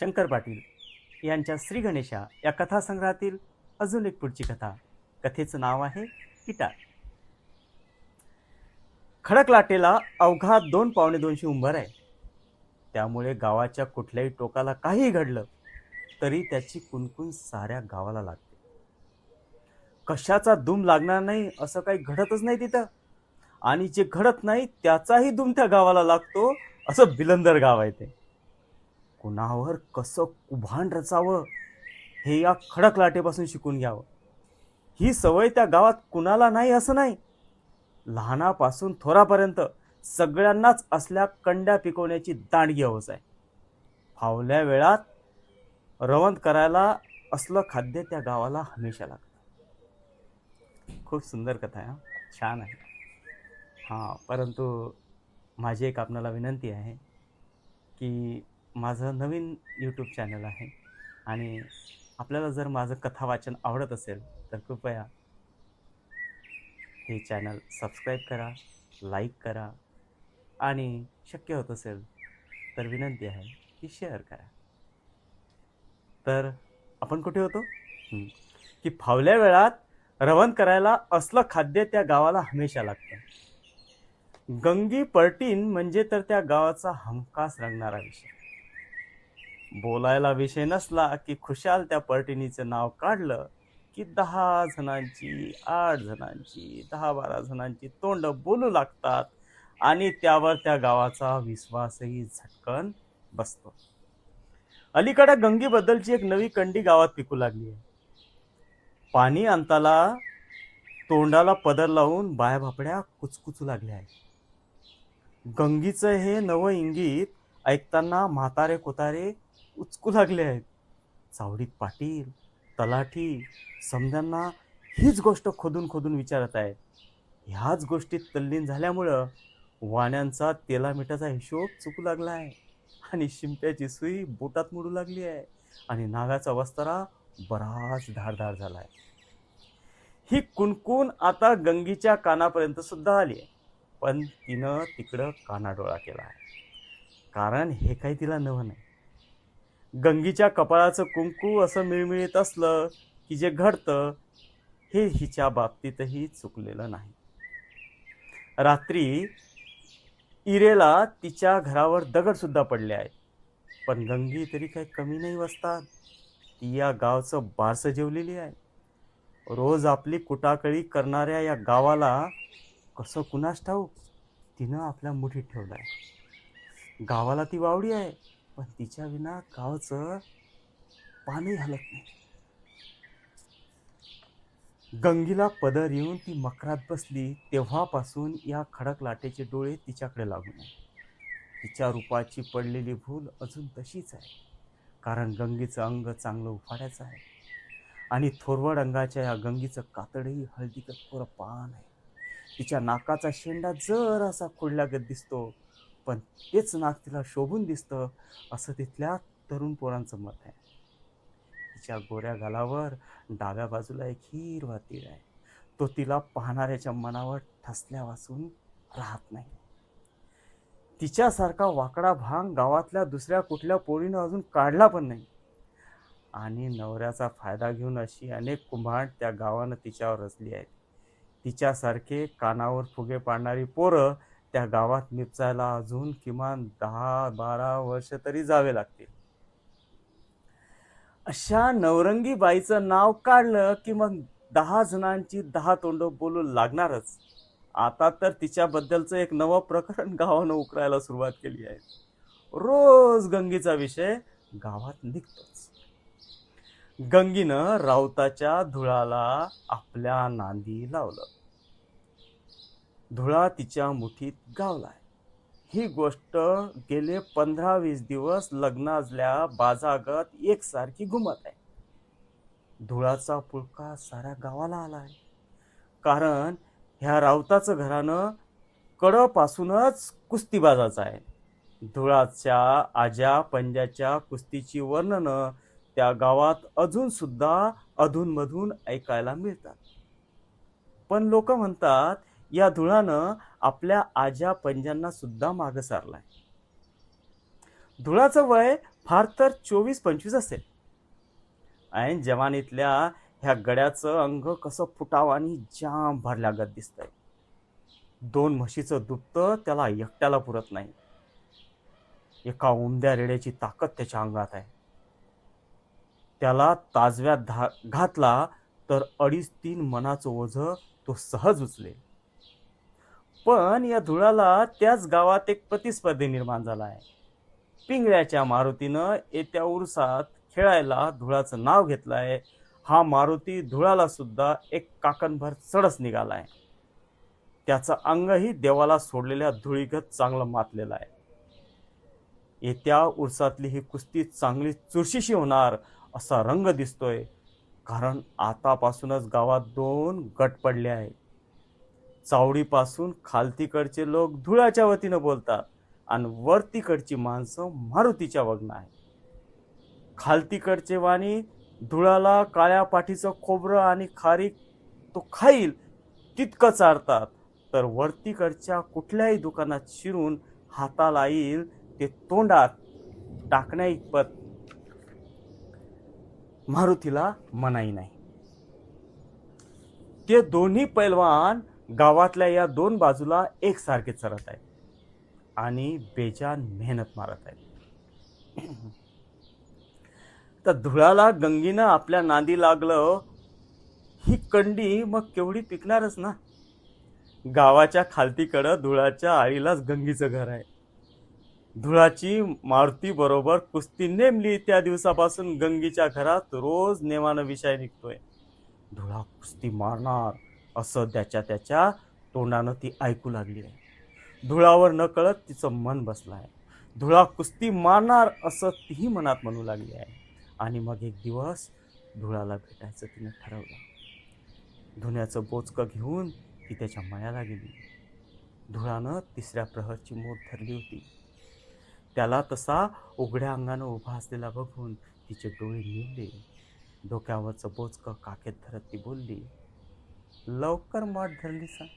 शंकर पाटील यांच्या श्री गणेशा या कथासंग्रहातील अजून एक पुढची कथा. कथेचं नाव आहे किटार खडक लाटेला अवघा दोन पावणे दोनशे उंबर आहे. त्यामुळे गावाच्या कुठल्याही टोकाला काही घडलं तरी त्याची कुणकुण साऱ्या गावाला लागते. कशाचा दुम लागणार नाही असं काही घडतच नाही तिथं. आणि जे घडत नाही त्याचाही दुम त्या गावाला लागतो असं बिलंदर गाव आहे ते. कुणावर कसं कुभान रचावं हे या खडक लाटेपासून शिकून घ्यावं. ही सवय त्या गावात कुणाला नाही असं नाही. लहानापासून थोरापर्यंत सगळ्यांनाच असल्या कंड्या पिकवण्याची दांडगी हवस आहे. फावल्या वेळात रवंत करायला असलं खाद्य त्या गावाला हमेशा लागतं. खूप सुंदर कथा आहे छान आहे. हां परंतु माझी एक आपणाला विनंती आहे की माझं नवीन यूट्यूब चॅनल आहे. आणि आपल्याला जर माझं कथा वाचन आवडत असेल तर कृपया हे चॅनल सबस्क्राईब करा लाईक करा आणि शक्य होत असेल तर विनंती आहे की शेअर करा. तर आपण कुठे होतो? की फावल्या वेळात रवण करायला असलं खाद्य त्या गावाला हमेशा लागतं. गंगी पर्टीन म्हणजे तर त्या गावाचा हमखास रंगणारा विषय. बोलायला विषय नसला की खुशाल त्या पर्टिनीचं नाव काढलं की दहा जणांची आठ जणांची दहा बारा जणांची तोंड बोलू लागतात आणि त्यावर त्या गावाचा विश्वासही झटकन बसतो. अलीकडे गंगीबद्दलची एक नवी कंडी गावात पिकू लागली आहे. पाणी अंताला तोंडाला पदर लावून बाया भापड्या कुचकुचू लागल्या आहेत. गंगीचं हे नवं इंगित ऐकताना म्हातारे कोतारे उचकू लागले आहेत. चावडीत पाटील तलाठी समजांना हीच गोष्ट खोदून खोदून विचारत आहेत. ह्याच गोष्टीत तल्लीन झाल्यामुळं वाण्यांचा तेला मिठाचा हिशोब चुकू लागला आहे. आणि शिंप्याची सुई बोटात मोडू लागली आहे. आणि नागाचा वस्तारा बराच धारधार झाला आहे ही कुणकुण आता गंगीच्या कानापर्यंत सुद्धा आली आहे. पण तिनं तिकडं कानाडोळा केला आहे. कारण हे काही तिला नवं नाही. गंगीच्या कपाळाचं कुंकू असं मिळमिळीत असलं की जे घडतं हे हिच्या बाबतीतही चुकलेलं नाही. रात्री इरेला तिच्या घरावर दगडसुद्धा पडले आहेत. पण गंगी तरी काही कमी नाही वसतात. ती या गावचं बारसं जेवलेली आहे. रोज आपली कुटाकळी करणाऱ्या या गावाला कसं कुणास ठाऊक? तिनं आपल्या मुठीत ठेवलं आहे गावाला ती वावडी आहे. पण तिच्या विना गावचं पाणी हलत नाही. गंगीला पदर येऊन ती मकरात बसली तेव्हापासून या खडक लाटेचे डोळे तिच्याकडे लागून नये तिच्या रूपाची पडलेली भूल अजून तशीच आहे कारण गंगेचं अंग चांगलं उफाड्याचं आहे. आणि थोरवड अंगाच्या या गंगीचं कातडही हळदीकत पुरं पान आहे. तिच्या नाकाचा शेंडा जर असा खुडल्यागत दिसतो पण तेच नाक तिला शोभून दिसतं असं तिथल्या तरुण पोरांचं मत आहे. तिच्या गोऱ्या गालावर डाव्या बाजूला एक हिरवा तीळ आहे. तो तिला पाहणाऱ्याच्या मनावर ठसल्या वाचून राहत नाही. तिच्यासारखा वाकडा भांग गावातल्या दुसऱ्या कुठल्या पोरीनं अजून काढला पण नाही. आणि नवऱ्याचा फायदा घेऊन अशी अनेक कुंभाड त्या गावानं तिच्यावर रचली आहेत. तिच्यासारखे कानावर फुगे पाडणारी पोरं त्या गावात निपचायला अजून किमान दहा बारा वर्ष तरी जावे लागतील. अशा नवरंगी बाईचं नाव काढलं की मग दहा जणांची दहा तोंड बोलू लागणारच. आता तर तिच्याबद्दलचं एक नवं प्रकरण गावानं उकरायला सुरुवात केली आहे. रोज गंगीचा विषय गावात निघतोच. गंगीनं राऊताच्या धुळाला आपल्या नांदी लावलं. धुळा तिच्या मुठीत गावलाय. ही गोष्ट गेले पंधरा वीस दिवस लग्नाजल्या बाजागत एकसारखी घुमत आहे. धुळाचा पुळका साऱ्या गावाला आलाय. कारण ह्या राऊताचं घरानं कडपासूनच कुस्तीबाजाचं आहे. धुळाच्या आजा पंजाच्या कुस्तीची वर्णनं त्या गावात अजून सुद्धा अधूनमधून ऐकायला मिळतात. पण लोक म्हणतात या धुळानं आपल्या आजा पंजांना सुद्धा मागं सारलाय. धुळाचं वय फार तर चोवीस पंचवीस असेल. ऐन जवानीतल्या ह्या गड्याचं अंग कसं फुटावं आणि जाम भरल्यागत दिसतंय. दोन म्हशीचं दुपतं त्याला एकट्याला पुरत नाही. एका उमद्या रेड्याची ताकद त्याच्या अंगात आहे. त्याला ताजव्यात धा घातला तर अडीच तीन मनाचं ओझं तो सहज उचलेल. पण या धुळाला त्याच गावात एक प्रतिस्पर्धी निर्माण झाला आहे. पिंगळ्याच्या मारुतीनं येत्या उरसात खेळायला धुळाचं नाव घेतलं आहे हा मारुती धुळाला सुद्धा एक काकणभर चढच आहे. त्याचं अंगही देवाला सोडलेल्या धुळीगत चांगलं मातलेलं आहे. येत्या उरसातली ही कुस्ती चांगली चुरशीशी होणार असा रंग दिसतोय. कारण आतापासूनच गावात दोन गट पडले आहेत. चावडीपासून खालतीकडचे लोक धुळाच्या वतीनं बोलतात आणि वरतीकडची माणसं मारुतीच्या वगनं आहे खालतीकडचे वाणी धुळाला काळ्या पाठीचं खोबरं आणि खारीक तो खाईल तितकं चारतात. तर वरतीकडच्या कुठल्याही दुकानात शिरून हाताला येईल ते तोंडात टाकण्या इतपत मारुतीला मनाई नाही. ते दोन्ही पैलवान गावातल्या या दोन बाजूला एकसारखे चरत आहेत. आणि बेजान मेहनत मारत आहेत. तर धुळाला गंगीनं आपल्या नांदी लागलं ही कंडी मग केवढी पिकणारच ना? गावाच्या खालतीकडं धुळाच्या आईलाच गंगीचं घर आहे. धुळाची मारुती बरोबर कुस्ती नेमली त्या दिवसापासून गंगीच्या घरात रोज नेमानं विषय निघतोय. धुळा कुस्ती मारणार असं त्याच्या त्याच्या तोंडानं ती ऐकू लागली आहे. धुळावर न कळत तिचं मन बसलं आहे. धुळा कुस्ती मारणार असं तीही मनात म्हणू लागली आहे. आणि मग एक दिवस धुळाला भेटायचं तिने ठरवलं. धुण्याचं बोचकं घेऊन ती त्याच्या मयाला गेली. धुळानं तिसऱ्या प्रहरची मोठ धरली होती. त्याला तसा उघड्या अंगानं उभा असलेला बघून तिचे डोळे निवले. डोक्यावरचं बोचकं काखेत धरत ती बोलली लवकर माठ धरली सा.